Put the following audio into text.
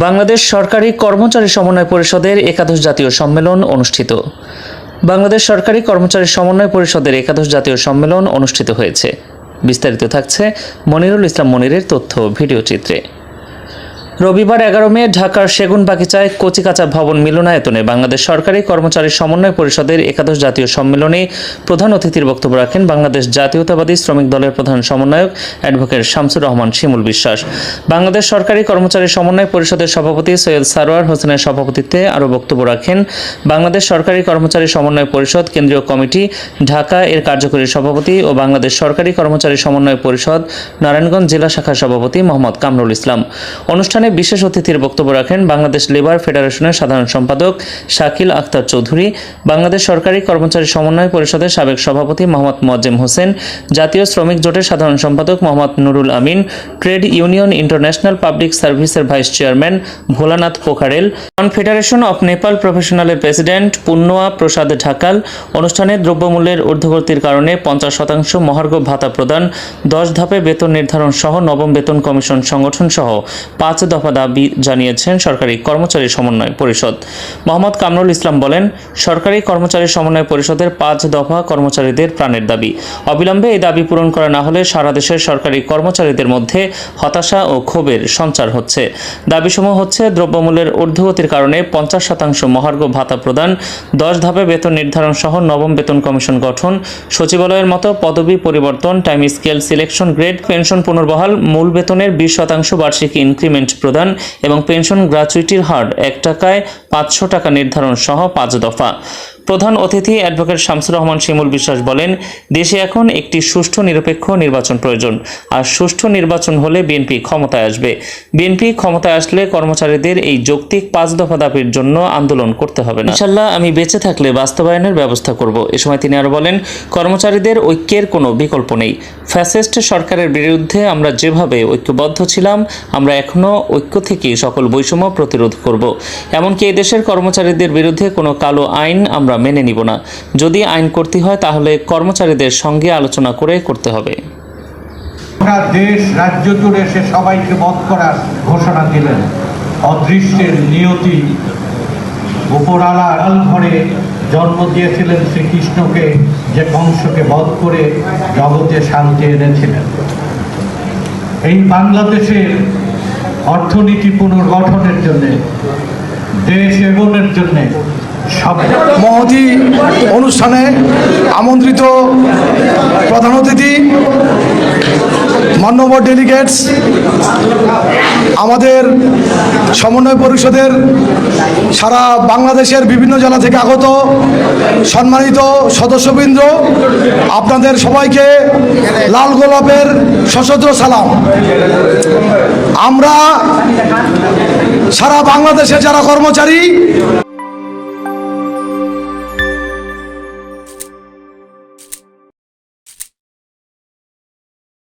বাংলাদেশ সরকারি কর্মচারী সমন্বয় পরিষদের একাদশ জাতীয় সম্মেলন অনুষ্ঠিত। বাংলাদেশ সরকারি কর্মচারী সমন্বয় পরিষদের একাদশ জাতীয় সম্মেলন অনুষ্ঠিত হয়েছে। বিস্তারিত থাকছে মনিরুল ইসলাম মনিরের তথ্য ভিডিও চিত্রে। রবিবার এগারো মে ঢাকার সেগুন বাগিচায় কচিকাচা ভবন মিলনায়তনে বাংলাদেশ সরকারি কর্মচারী সমন্বয় পরিষদের একাদশ জাতীয় সম্মেলনে প্রধান অতিথির বক্তব্য রাখেন বাংলাদেশ জাতীয়তাবাদী শ্রমিক দলের প্রধান সমন্বয়ক অ্যাডভোকেট শামসুর রহমান শিমুল বিশ্বাস। বাংলাদেশ সরকারি কর্মচারী সমন্বয় পরিষদের সভাপতি সৈয়দ সারোয়ার হোসেনের সভাপতিত্বে আরও বক্তব্য রাখেন। বাংলাদেশ সরকারি কর্মচারী সমন্বয় পরিষদ কেন্দ্রীয় কমিটি ঢাকা এর কার্যকরী সভাপতি ও বাংলাদেশ সরকারি কর্মচারী সমন্বয় পরিষদ নারায়ণগঞ্জ জেলা শাখার সভাপতি মোহাম্মদ কামরুল ইসলাম। অনুষ্ঠানে বিশেষ অতিথির বক্তব্য রাখেন বাংলাদেশ লেবার ফেডারেশনের সাধারণ সম্পাদক শাকিল আখতার চৌধুরী, বাংলাদেশ সরকারি কর্মচারী সমন্বয় পরিষদের সাবেক সভাপতি মোহাম্মদ মোয়াজ্জেম হোসেন, জাতীয় শ্রমিক জোটের সাধারণ সম্পাদক Mohammad Nurul Amin, trade union international public সার্ভিসের vice chairman Bholanath Pokharel confederation of Nepal প্রফেশনালের president Punya Prasad Dhakal, অনুষ্ঠানে দ্রব্যমূল্যের ঊর্ধ্বগতির কারণে পঞ্চাশ শতাংশ মহার্ঘ ভাতা প্রদান, দশ ধাপে বেতন নির্ধারণ সহ নবম বেতন কমিশন সংগঠন সহ পাঁচ দফা দাবি জানিয়েছেন সরকারি কর্মচারী সমন্বয় পরিষদ। মোহাম্মদ কামরুল ইসলাম বলেন, সরকারি কর্মচারী সমন্বয় পরিষদের পাঁচ দফা কর্মচারীদের প্রাণের দাবি। অবিলম্বে এই দাবি পূরণ করা না হলে সারা দেশের সরকারি কর্মচারীদের মধ্যে হতাশা ও ক্ষোভের সঞ্চার হচ্ছে। দাবিসমূহ হচ্ছে, দ্রব্যমূল্যের ঊর্ধ্বগতির কারণে পঞ্চাশ শতাংশ মহার্ঘ ভাতা প্রদান, দশ ধাপে বেতন নির্ধারণ সহ নবম বেতন কমিশন গঠন, সচিবালয়ের মতো পদবি পরিবর্তন, time scale, selection grade, pension পুনর্বহাল, মূল বেতনের বিশ শতাংশ বার্ষিক ইনক্রিমেন্ট প্রদান এবং পেনশন গ্র্যাচুইটির হার এক টাকায় পাঁচশো টাকা নির্ধারণ সহ পাঁচ দফা। প্রধান অতিথি অ্যাডভোকেট শামসুর রহমান শিমুল বিশ্বাস বলেন, দেশে এখন একটি সুষ্ঠু নিরপেক্ষ নির্বাচন প্রয়োজন। আর সুষ্ঠু নির্বাচন হলে বিএনপি ক্ষমতায় আসবে। বিএনপি ক্ষমতায় আসলে কর্মচারীদের এই যৌক্তিক পাঁচ দফা দাবির জন্য আন্দোলন করতে হবে না। ইনশাল্লাহ আমি বেঁচে থাকলে বাস্তবায়নের ব্যবস্থা করব। এ সময় তিনি আরও বলেন, কর্মচারীদের ঐক্যের কোনো বিকল্প নেই। ফ্যাসিস্ট সরকারের বিরুদ্ধে আমরা যেভাবে ঐক্যবদ্ধ ছিলাম, আমরা এখনও ঐক্য থেকে সকল বৈষম্য প্রতিরোধ করব। এমনকি এই দেশের কর্মচারীদের বিরুদ্ধে কোনো কালো আইন আমরা মেনে নিব না। যদি আইন করতে হয়, তাহলে কর্মচারীদের সঙ্গে আলোচনা করে করতে হবে। দেশ, রাজ্য জুড়ে সে সবাইকে বধ করার ঘোষণা দিলেন। অদৃষ্টের নিয়তি। উপরালা আড়াল ঘরে জন্ম দিয়েছিলেন শ্রীকৃষ্ণকে, যে কংসকে বধ করে জগতে শান্তি এনেছিলেন। এই বাংলাদেশের অর্থনীতি পুনর্গঠনের জন্য, দেশ এগোনের জন্য মহতি অনুষ্ঠানে আমন্ত্রিত প্রধান অতিথি, মান্যবর ডেলিগেটস আমাদের সমন্বয় পরিষদের সারা বাংলাদেশের বিভিন্ন জেলা থেকে আগত সম্মানিত সদস্যবৃন্দ, আপনাদের সবাইকে লাল গোলাপের সশস্ত্র সালাম। আমরা সারা বাংলাদেশের যারা কর্মচারী